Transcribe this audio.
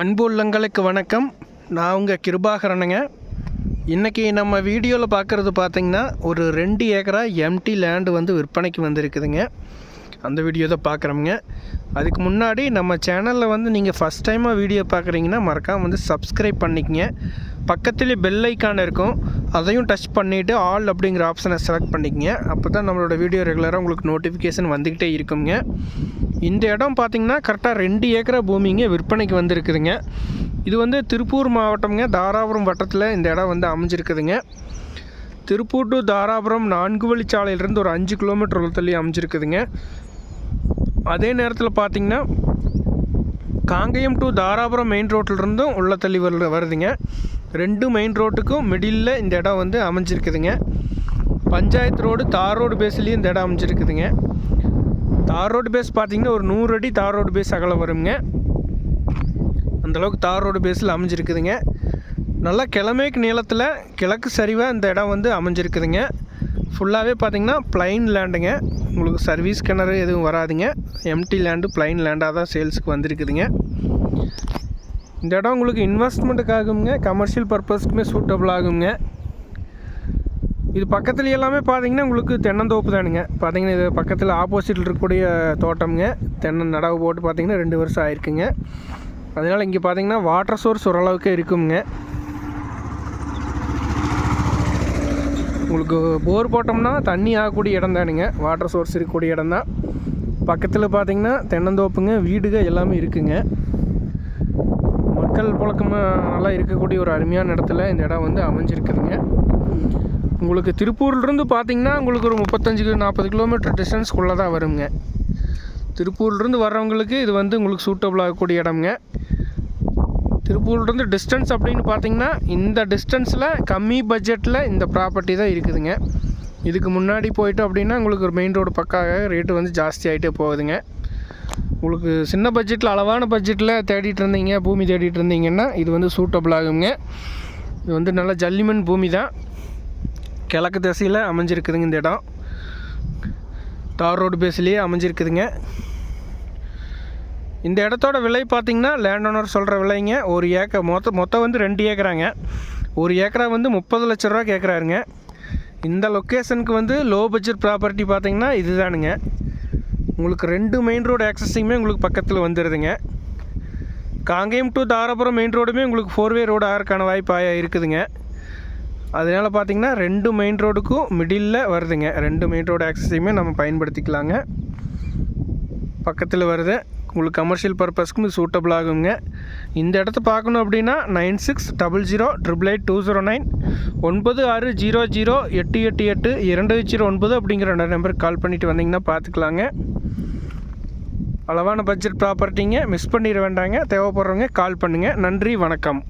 அன்பு உள்ளங்களுக்கு வணக்கம். நான் உங்கள் கிருபாகரனுங்க. இன்றைக்கி நம்ம வீடியோவில் பார்க்குறது பார்த்தீங்கன்னா ஒரு ரெண்டு ஏக்கரா எம்டி லேண்டு வந்து விற்பனைக்கு வந்திருக்குதுங்க. அந்த வீடியோ தான் பார்க்குறோமுங்க அதுக்கு முன்னாடி நம்ம சேனலில் வந்து நீங்கள் ஃபஸ்ட் டைமாக வீடியோ பார்க்குறீங்கன்னா மறக்காமல் வந்து சப்ஸ்கிரைப் பண்ணிக்கங்க. பக்கத்துலேயே பெல் ஐக்கான் இருக்கும். அதையும் டச் பண்ணிவிட்டு ஆல் அப்படிங்கிற ஆப்ஷனை செலக்ட் பண்ணிக்கங்க. அப்போ தான் நம்மளோட வீடியோ ரெகுலராக உங்களுக்கு நோட்டிஃபிகேஷன் வந்துக்கிட்டே இருக்குங்க. இந்த இடம் பார்த்தீங்கன்னா கரெக்டாக ரெண்டு ஏக்கரா பூமிங்க விற்பனைக்கு வந்திருக்குதுங்க. இது வந்து திருப்பூர் மாவட்டம்ங்க. தாராபுரம் வட்டத்தில் இந்த இடம் வந்து அமைஞ்சிருக்குதுங்க. திருப்பூர் டு தாராபுரம் நான்கு வழிச்சாலையிலேருந்து ஒரு அஞ்சு கிலோமீட்டர் உள்ள தள்ளி அமைஞ்சிருக்குதுங்க. அதே நேரத்தில் பார்த்திங்கன்னா காங்கேயம் டு தாராபுரம் மெயின் ரோட்டிலிருந்தும் உள்ள தள்ளி வரு வருதுங்க. ரெண்டு மெயின் ரோட்டுக்கும் மிடில் இந்த இடம் வந்து அமைஞ்சிருக்குதுங்க. பஞ்சாயத்து ரோடு தார் ரோடு பேஸ்லேயும் இந்த இடம் அமைஞ்சிருக்குதுங்க. தார் ரோடு பேஸ் பார்த்தீங்கன்னா ஒரு நூறு அடி தார் ரோடு பேஸ் அகலம் வருங்க. அந்தளவுக்கு தார் ரோடு பேஸில் அமைஞ்சிருக்குதுங்க. நல்லா கிழமைக்கு நீளத்தில் கிழக்கு சரிவாக இந்த இடம் வந்து அமைஞ்சிருக்குதுங்க. ஃபுல்லாகவே பார்த்திங்கன்னா ப்ளைன் லேண்டுங்க உங்களுக்கு சர்வீஸ் கிணறு எதுவும் வராதுங்க. எம்டி லேண்டு பிளைன் லேண்டாக தான் சேல்ஸுக்கு வந்திருக்குதுங்க. இந்த இடம் உங்களுக்கு இன்வெஸ்ட்மெண்ட்டுக்காகுங்க கமர்ஷியல் பர்பஸ்க்குமே சூட்டபிள் ஆகுங்க. இது பக்கத்தில் எல்லாமே பார்த்தீங்கன்னா உங்களுக்கு தென்னந்தோப்பு தானுங்க. பார்த்தீங்கன்னா இது பக்கத்தில் ஆப்போசிட்டில் இருக்கக்கூடிய தோட்டம்ங்க. தென்னை நடவு போட்டு பார்த்தீங்கன்னா ரெண்டு வருஷம் ஆயிருக்குங்க. அதனால் இங்கே பார்த்தீங்கன்னா வாட்டர் சோர்ஸ் ஓரளவுக்கு இருக்குங்க. உங்களுக்கு போர் போட்டோம்னா தண்ணி ஆகக்கூடிய இடம் தானுங்க வாட்டர் சோர்ஸ் இருக்கக்கூடிய இடம் தான். பக்கத்தில் பார்த்தீங்கன்னா தென்னந்தோப்புங்க வீடுக எல்லாமே இருக்குங்க. மக்கள் புழக்கமாக நல்லா இருக்கக்கூடிய ஒரு அருமையான இடத்துல இந்த இடம் வந்து அமைஞ்சிருக்குதுங்க. உங்களுக்கு திருப்பூர்லேருந்து பார்த்தீங்கன்னா உங்களுக்கு ஒரு முப்பத்தஞ்சு நாற்பது கிலோமீட்டர் டிஸ்டன்ஸ்க்குள்ளே தான் வருங்க. திருப்பூர்லேருந்து வர்றவங்களுக்கு இது வந்து உங்களுக்கு சூட்டபிள் ஆகக்கூடிய இடம்ங்க. திருப்பூர்லேருந்து டிஸ்டன்ஸ் அப்படின்னு பார்த்தீங்கன்னா இந்த டிஸ்டன்ஸில் கம்மி பட்ஜெட்டில் இந்த ப்ராப்பர்ட்டி தான் இருக்குதுங்க. இதுக்கு முன்னாடி போயிட்டு அப்படின்னா உங்களுக்கு ஒரு மெயின் ரோடு பக்காக ரேட்டு வந்து ஜாஸ்தி ஆகிட்டே போகுதுங்க. உங்களுக்கு சின்ன பட்ஜெட்டில் அளவான பட்ஜெட்டில் தேடிட்டு இருந்தீங்க பூமி தேடிட்டு இருந்தீங்கன்னா இது வந்து சூட்டபிள் ஆகுங்க. இது வந்து நல்ல ஜல்லிமண் பூமி தான். கிழக்கு திசையில் அமைஞ்சிருக்குதுங்க இந்த இடம். தார் ரோடு பேஸ்லேயே அமைஞ்சிருக்குதுங்க. இந்த இடத்தோட விலை பார்த்தீங்கன்னா லேண்ட் ஓனர் சொல்கிற விலைங்க. ஒரு ஏக்கர் மொத்தம் மொத்தம் வந்து ரெண்டு ஏக்கராங்க. ஒரு ஏக்கரா வந்து முப்பது லட்ச ரூபா கேட்குறாருங்க இந்த லொக்கேஷனுக்கு வந்து லோ பட்ஜெட் ப்ராப்பர்ட்டி பார்த்தீங்கன்னா இதுதானுங்க. உங்களுக்கு ரெண்டு மெயின் ரோடு ஆக்சஸிங்குமே உங்களுக்கு பக்கத்தில் வந்துடுதுங்க காங்கேயம் டு தாராபுரம் மெயின் ரோடுமே உங்களுக்கு ஃபோர்வே ரோடு ஆகிறதுக்கான வாய்ப்பு இருக்குதுங்க. அதனால் பார்த்தீங்கன்னா ரெண்டு மெயின் ரோடுக்கும் மிடில் வருதுங்க. ரெண்டு மெயின் ரோடு ஆக்சஸையுமே நம்ம பயன்படுத்திக்கலாங்க. பக்கத்தில் வருது. உங்களுக்கு கமர்ஷியல் பர்பஸ்க்கும் இது சூட்டபிள் ஆகுங்க. இந்த இடத்த பார்க்கணும் அப்படின்னா nine six double zero triple eight two zero nine ஒன்பது ஆறு ஜீரோ ஜீரோ எட்டு எட்டு எட்டு இரண்டு ஜீரோ ஒன்பது அப்படிங்கிற ரெண்டு நம்பருக்கு கால் பண்ணிவிட்டு வந்தீங்கன்னா பார்த்துக்கலாங்க. அளவான பட்ஜெட் ப்ராப்பர்ட்டிங்க மிஸ் பண்ணிட வேண்டாங்க. தேவைப்படுறவங்க கால் பண்ணுங்கள் நன்றி வணக்கம்.